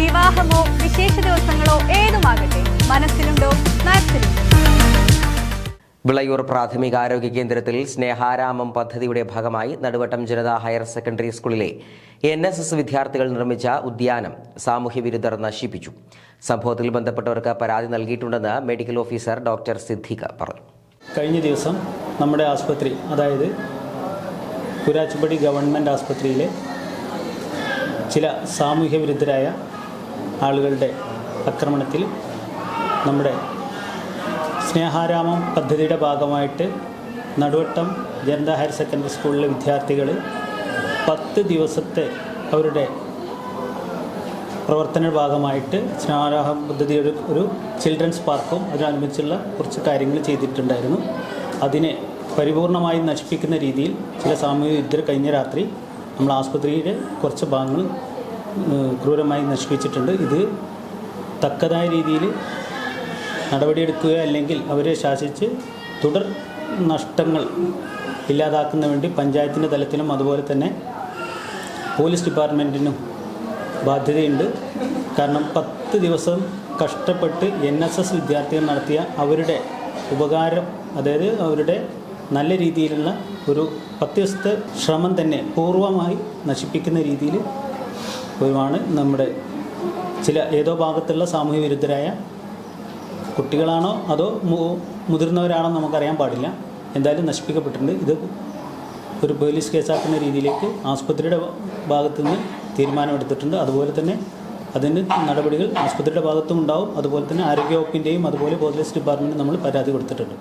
വിവാഹമോ വിശേഷ ദിവസങ്ങളോ ഏതുമാകട്ടെ മനസ്സിലുണ്ടോ? മാക്സിലുണ്ടോ വിളയൂർ പ്രാഥമികാരോഗ്യ കേന്ദ്രത്തിൽ സ്നേഹാരാമം പദ്ധതിയുടെ ഭാഗമായി നടുവട്ടം ജനതാ ഹയർ സെക്കൻഡറി സ്കൂളിലെ എൻ എസ് എസ് വിദ്യാർത്ഥികൾ നിർമ്മിച്ച ഉദ്യാനം സാമൂഹ്യ വിരുദ്ധർ നശിപ്പിച്ചു. സംഭവത്തിൽ ബന്ധപ്പെട്ടവർക്ക് പരാതി നൽകിയിട്ടുണ്ടെന്ന് മെഡിക്കൽ ഓഫീസർ ഡോക്ടർ സിദ്ധിക പറഞ്ഞു. കഴിഞ്ഞ ദിവസം നമ്മുടെ ആസ്പത്രി അതായത് കുരാച്ചുപടി ഗവൺമെന്റ് ആസ്പത്രിയിലെ ചില സാമൂഹ്യ വിരുദ്ധരായ ആളുകളുടെ ആക്രമണത്തിൽ നമ്മുടെ സ്നേഹാരാമം പദ്ധതിയുടെ ഭാഗമായിട്ട് നടുവട്ടം ജനത ഹയർ സെക്കൻഡറി സ്കൂളിലെ വിദ്യാർത്ഥികൾ പത്ത് ദിവസത്തെ അവരുടെ പ്രവർത്തന ഭാഗമായിട്ട് സ്നേഹാരാഹ പദ്ധതിയുടെ ഒരു ചിൽഡ്രൻസ് പാർക്കും അതിനനുബന്ധിച്ചുള്ള കുറച്ച് കാര്യങ്ങൾ ചെയ്തിട്ടുണ്ടായിരുന്നു. അതിനെ പരിപൂർണമായി നശിപ്പിക്കുന്ന രീതിയിൽ ചില സാമൂഹിക വിരുദ്ധർ കഴിഞ്ഞ രാത്രി നമ്മൾ ആസ്പത്രിയുടെ കുറച്ച് ഭാഗങ്ങൾ ക്രൂരമായി നശിപ്പിച്ചിട്ടുണ്ട്. ഇത് തക്കതായ രീതിയിൽ നടപടിയെടുക്കുക അല്ലെങ്കിൽ അവരെ ശാസിച്ച് തുടർ നഷ്ടങ്ങൾ ഇല്ലാതാക്കുന്ന വേണ്ടി പഞ്ചായത്തിന്റെ തലത്തിലും അതുപോലെ തന്നെ പോലീസ് ഡിപ്പാർട്ട്മെന്റിനും ബാധ്യതയുണ്ട്. കാരണം പത്ത് ദിവസം കഷ്ടപ്പെട്ട് എൻ എസ് എസ് വിദ്യാർത്ഥികൾ നടത്തിയ അവരുടെ ഉപകാരം അതായത് അവരുടെ നല്ല രീതിയിലുള്ള ഒരു പത്ത് ദിവസത്തെ ശ്രമം തന്നെ പൂർവമായി നശിപ്പിക്കുന്ന രീതിയിൽ ഒരുമാണ് നമ്മുടെ ചില ഏതോ ഭാഗത്തുള്ള സാമൂഹ്യ വിരുദ്ധരായ കുട്ടികളാണോ അതോ മുതിർന്നവരാണോ നമുക്കറിയാൻ പാടില്ല. എന്തായാലും നശിപ്പിക്കപ്പെട്ടിട്ടുണ്ട്. ഇത് ഒരു പോലീസ് കേസാക്കുന്ന രീതിയിലേക്ക് ആസ്പത്രിയുടെ ഭാഗത്തു നിന്ന് തീരുമാനമെടുത്തിട്ടുണ്ട്. അതുപോലെ തന്നെ അതിന് നടപടികൾ ആസ്പത്രിയുടെ ഭാഗത്തും ഉണ്ടാവും. അതുപോലെ തന്നെ ആരോഗ്യവകുപ്പിന്റെയും അതുപോലെ പോലീസ് ഡിപ്പാർട്ട്മെന്റും നമ്മൾ പരാതി കൊടുത്തിട്ടുണ്ട്.